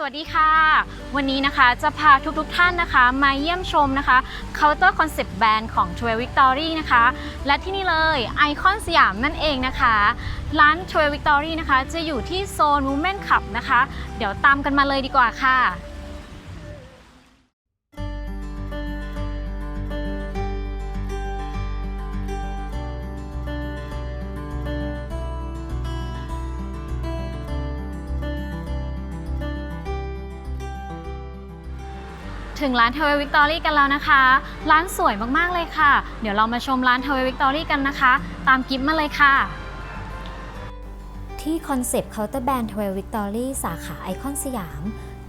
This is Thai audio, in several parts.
สวัสดีค่ะ วันนี้นะคะจะพาทุกๆทท่านนะคะมาเยี่ยมชมนะคะ Counter Concept Brand ของ t r a Victory นะคะ และที่นี่เลยไอคอนสยามนั่นเองนะคะ ร้าน t r a Victory นะคะ จะอยู่ที่โซน Women Club นะคะ เดี๋ยวตามกันมาเลยดีกว่าค่ะ ถึงร้านเทเว v ิ c ตอรี่กันแล้วนะคะ ร้านสวยมากๆเลยค่ะ เดี๋ยวเรามาชมร้านเทเว v ิ c ตอรี่กันนะคะ ตามกิฟมาเลยค่ะ ที่คอนเซปต์เคาน์เตอร์แบรนด์ทเวลวิกตอรี่สาขาไอคอนสยาม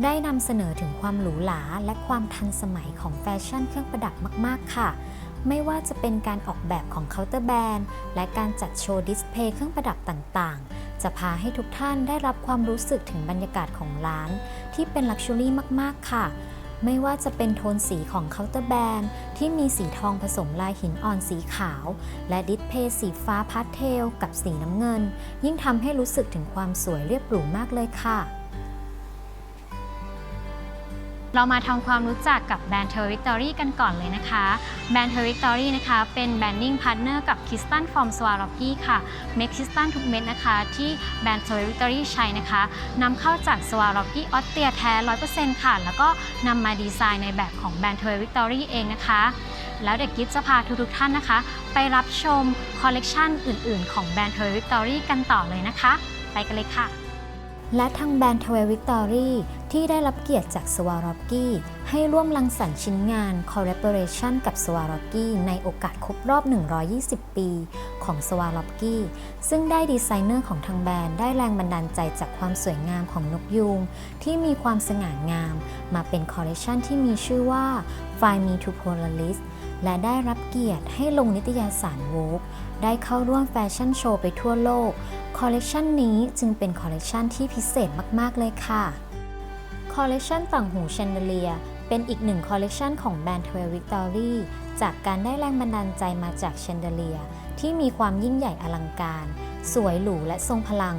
ได้นำเสนอถึงความหรูหราและความทันสมัยของแฟชั่นเครื่องประดับมาก ๆ ค่ะไม่ว่าจะเป็นการออกแบบของเคาน์เตอร์แบรนด์และการจัดโชว์ดิสเพย์เครื่องประดับต่างๆ จะพาให้ทุกท่านได้รับความรู้สึกถึงบรรยากาศของร้าน ที่เป็นลักชัวรี่มาก ๆ ค่ะ ไม่ว่าจะเป็นโทนสีของเคาน์เตอร์แบนที่มีสีทองผสมลายหินอ่อนสีขาว และดิสเพย์สีฟ้าพาสเทล กับสีน้ำเงิน ยิ่งทำให้รู้สึกถึงความสวยเรียบหรูมากเลยค่ะ เรามาทำความรู้จักกับแบรนด์เทอร์วิกตอรี่กันก่อนเลยนะคะ แบรนด์เทอร์วิกตอรี่นะคะ เป็นแบรนดิ้งพาร์ทเนอร์กับคิสตันฟอร์มสวาร์กี้ค่ะ เมคคิสตันทุกเม็ดนะคะ ที่แบรนด์เทอร์วิกตอรี่ใช้นะคะนำเข้าจากสวาร์กี้ออสเตรียแท้ 100%ค่ะ แล้วก็นำมาดีไซน์ในแบบของแบรนด์เทอร์วิกตอรี่เองนะคะ แล้วเด็กกิฟจะพาทุกๆท่านนะคะ ไปรับชมคอลเลกชันอื่น ๆ ของแบรนด์เทอร์วิกตอรี่กันต่อเลยนะคะ ไปกันเลยค่ะและทางแบรนด์ทเววิกตอรี่ ที่ได้รับเกียรติจากสวาร o กี้ให้ร่วมรังสรรค์ชิ้นงาน Collaboration กับสวาร o กี้ในโอกาสครบรอบ 120 ปี ของสวาร o กี้ซึ่งได้ดีไซเนอร์ของทางแบรนด์ได้แรงบันดาลใจจากความสวยงามของนกยูงที่มีความสง่างาม มาเป็นคอลเลคชันที่มีชื่อว่า Find Me to Polaris และได้รับเกียรติให้ลงนิตยสารโวกได้เข้าร่วมแฟชั่นโชว์ไปทั่วโลก คอลเลกชันนี้จึงเป็นคอลเลกชันที่พิเศษมาก ๆ เลยค่ะ คอลเลกชันต่างหูแชนเดเลีย เป็นอีกหนึ่งคอลเลกชันของแบรนด์ทเวลวิกตอรี่จากการได้แรงบันดาลใจมาจากแชนเดเลีย ที่มีความยิ่งใหญ่อลังการ สวยหรูและทรงพลัง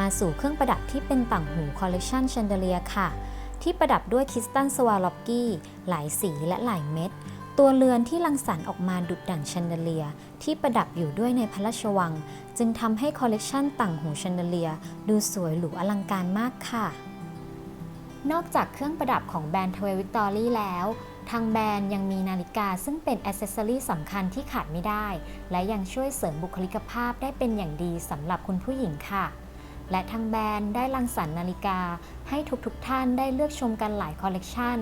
มาสู่เครื่องประดับที่เป็นต่างหูคอลเลกชันแชนเดเลียค่ะ ที่ประดับด้วยคริสตัลสวาลอปกี้ หลายสีและหลายเม็ดตัวเรือนที่รังสรรค์ออกมาดุดดั่งแชนเดเลีย ที่ประดับอยู่ด้วยในพระราชวัง จึงทำให้คอลเลกชันต่างหูแชนเดเลีย ดูสวยหรูอลังการมากค่ะ นอกจากเครื่องประดับของแบรนด์ทเววิกตอรี่แล้ว ทางแบรนด์ยังมีนาฬิกาซึ่งเป็นอ c เซสซอรีสำคัญที่ขาดไม่ได้ และยังช่วยเสริมบุคลิกภาพได้เป็นอย่างดีสำหรับคุณผู้หญิงค่ะ และทางแบรนด์ได้รังสรรค์นาฬิกา ให้ทุกๆทท่านได้เลือกชมกันหลายคอลเลกชัน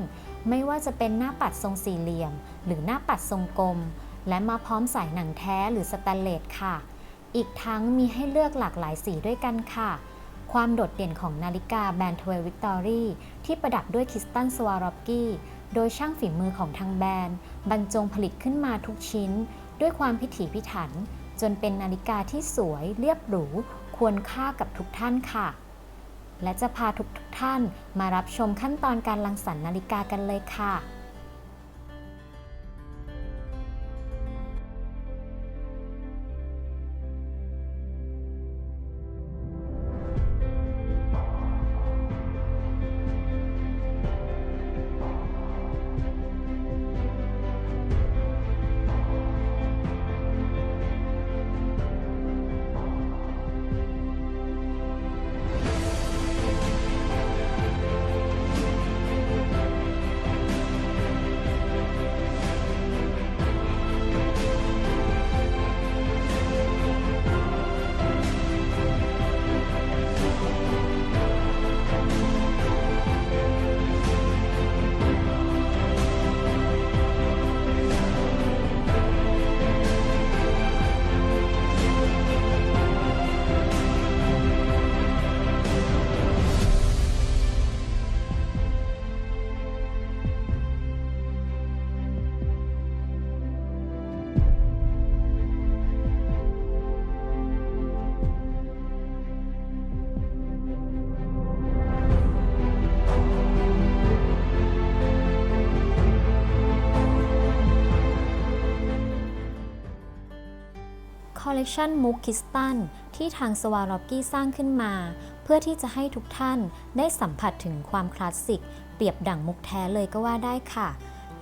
ไม่ว่าจะเป็นหน้าปัดทรงสี่เหลี่ยม หรือหน้าปัดทรงกลม และมาพร้อมสายหนังแท้หรือสแตนเลสค่ะ อีกทั้งมีให้เลือกหลากหลายสีด้วยกันค่ะ ความโดดเด่นของนาฬิกาแบรนด์ทเววิกตอรี่ที่ประดับด้วยคริสตันสวารอปกี้โดยช่างฝีมือของทางแบรนด์ บรรจงผลิตขึ้นมาทุกชิ้น ด้วยความพิถีพิถัน จนเป็นนาฬิกาที่สวยเรียบหรู ควรค่ากับทุกท่านค่ะ และจะพาทุกทท่านมารับชมขั้นตอนการรังสรรค์นาฬิกากันเลยค่ะ คอลเลกชันมุกคิสตันที่ทางสวารอกี้สร้างขึ้นมา เพื่อที่จะให้ทุกท่านได้สัมผัสถึงความคลาสสิก เปรียบดั่งมุกแท้เลยก็ว่าได้ค่ะ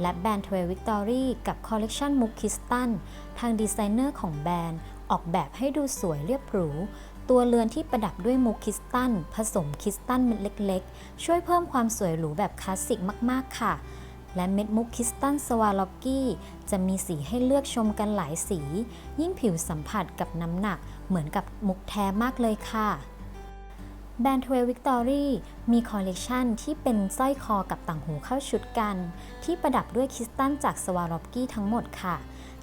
และแบรนด์ทเววิกตอรี่กับคอลเลกชันมุกคิสตันทางดีไซเนอร์ของแบรนด์ ออกแบบให้ดูสวยเรียบหรูตัวเรือนที่ประดับด้วยมุกคิสตันผสมคิสตันเม็ดเล็ก ๆ ช่วยเพิ่มความสวยหรูแบบคลาสสิกมาก ๆ ค่ะ และเม็ดมุกคิสตันสวาล็อกกี้จะมีสีให้เลือกชมกันหลายสี ยิ่งผิวสัมผัสกับน้ำหนักเหมือนกับมุกแท้มากเลยค่ะแบรนด์ทเววิกตอรี่มีคอลเลกชันที่เป็นสร้อยคอกับต่างหูเข้าชุดกัน ที่ประดับด้วยคริสตัลจากสวารอกกี้ทั้งหมดค่ะ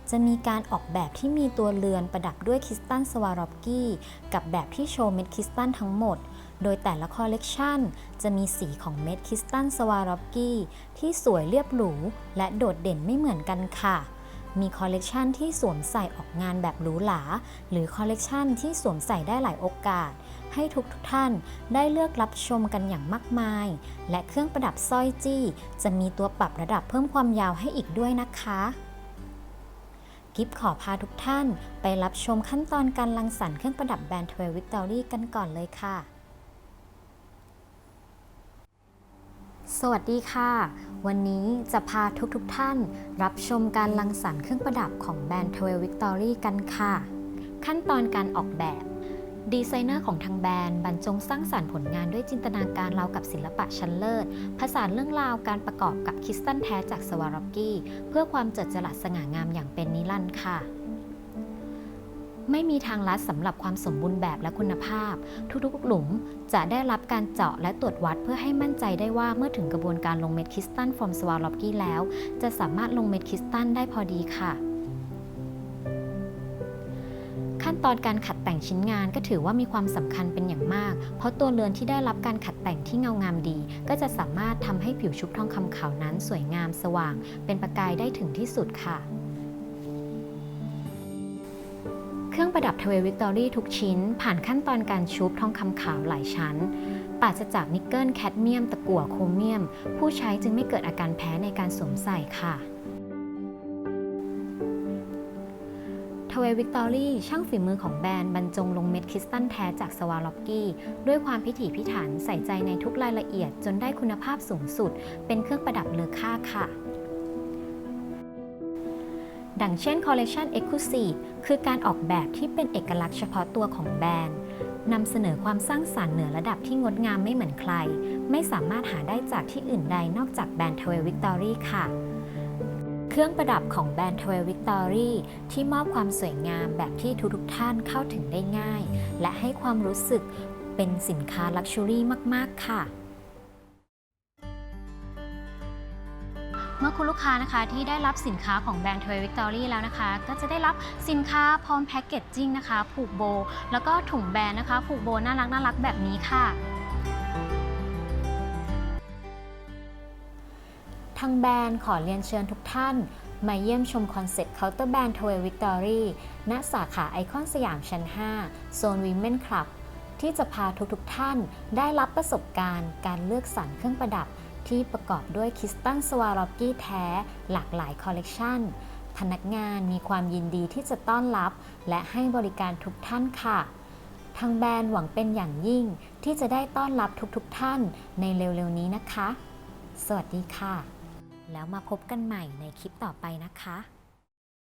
จะมีการออกแบบที่มีตัวเรือนประดับด้วยคริสตัลสวารอกกี้กับแบบที่โชว์เม็ดคริสตัลทั้งหมด โดยแต่ละคอลเลกชันจะมีสีของเม็ดคริสตัลสวารอกกี้ที่สวยเรียบหรู และโดดเด่นไม่เหมือนกันค่ะ มีคอลเลกชันที่สวมใส่ออกงานแบบหรูหรา หรือคอลเลกชันที่สวมใส่ได้หลายโอกาส ให้ทุกทุกท่านได้เลือกรับชมกันอย่างมากมาย และเครื่องประดับสร้อยจี้ จะมีตัวปรับระดับเพิ่มความยาวให้อีกด้วยนะคะกิฟขอพาทุกท่านไปรับชมขั้นตอนการรังสรรค์เครื่องประดับแบรนด์ทเววิกตอรี่กันก่อนเลยค่ะ สวัสดีค่ะ วันนี้จะพาทุกๆทท่านรับชมการรังสรรค์เครื่องประดับของแบรนด์ทเววิกตอรี่กันค่ะ ขั้นตอนการออกแบบ ดีไซเนอร์ของทางแบรนด์บรรจงสร้างสารรค์ผลงานด้วยจินตนาการราวกับศิลปะชั้นเลิศ ผสานเรื่องราวการประกอบกับคริสตัลแท้จากสวารอกกี้ เพื่อความเจิดจรัสสง่างามอย่างเป็นนิรันดร์ค่ะ ไม่มีทางลัดสำหรับความสมบูรณ์แบบและคุณภาพ ทุกๆ หลุมจะได้รับการเจาะและตรวจวัดเพื่อให้มั่นใจได้ว่าเมื่อถึงกระบวนการลงเม็ดคริสตัลฟอร์มสวาร็อกกี้แล้ว จะสามารถลงเม็ดคริสตัลได้พอดีค่ะ ขั้นตอนการขัดแต่งชิ้นงานก็ถือว่ามีความสำคัญเป็นอย่างมาก เพราะตัวเรือนที่ได้รับการขัดแต่งที่เงางามดี ก็จะสามารถทำให้ผิวชุบทองคำขาวนั้นสวยงามสว่าง เป็นประกายได้ถึงที่สุดค่ะ เครื่องประดับทเววิกตอรี่ทุกชิ้น ผ่านขั้นตอนการชุบทองคำขาวหลายชั้นปราศจากนิกเกิลแคดเมียม ตะกั่วโครเมียม ผู้ใช้จึงไม่เกิดอาการแพ้ในการสวมใส่ค่ะทเววิกตอรี่ช่างฝีมือของแบรนด์บรรจงลงเม็ดคริสตัลแท้จากสวาล็อกกี้ด้วยความพิถีพิถันใส่ใจในทุกรายละเอียดจนได้คุณภาพสูงสุด เป็นเครื่องประดับเลอค่าค่ะ ดังเช่น Collection Exclusive คือการออกแบบที่เป็นเอกลักษณ์เฉพาะตัวของแบรนด์นำเสนอความสร้างสารรค์เหนือระดับที่งดงามไม่เหมือนใคร ไม่สามารถหาได้จากที่อื่นใดนอกจากแบรนด์12 Victory ค่ะ เครื่องประดับของแบรนด์12 Victory ที่มอบความสวยงามแบบที่ทุกๆท่านเข้าถึงได้ง่าย และให้ความรู้สึกเป็นสินค้าลักชัวรี่มาก ๆ ค่ะ มื่อคุณลูกค้านะคะที่ได้รับสินค้าของแบรนด์ทเววิกตอรี่แล้วนะคะ ก็จะได้รับสินค้าพร้อมแพ็กเกจจิ้งนะคะ ผูกโบ แล้วก็ถุงแบรนด์นะคะ ผูกโบน่ารักน่ารักแบบนี้ค่ะทางแบรนด์ขอเรียนเชิญทุกท่าน มาเยี่ยมชมคอนเซ็ปต์เคาน์เตอร์แบรนด์ทเววิกตอรี่ณสาขาไอคอนสยามชั้น 5 โซนวิมเมนคลับ ที่จะพาทุกๆทท่านได้รับประสบการณ์ การเลือกสรรเครื่องประดับ ที่ประกอบด้วยคริสตัลสวารอกกี้แท้ หลากหลายคอลเลกชันพนักงานมีความยินดีที่จะต้อนรับ และให้บริการทุกท่านค่ะ ทางแบรนด์หวังเป็นอย่างยิ่งที่จะได้ต้อนรับทุกๆท่านในเร็วๆนี้นะคะ สวัสดีค่ะ แล้วมาพบกันใหม่ในคลิปต่อไปนะคะ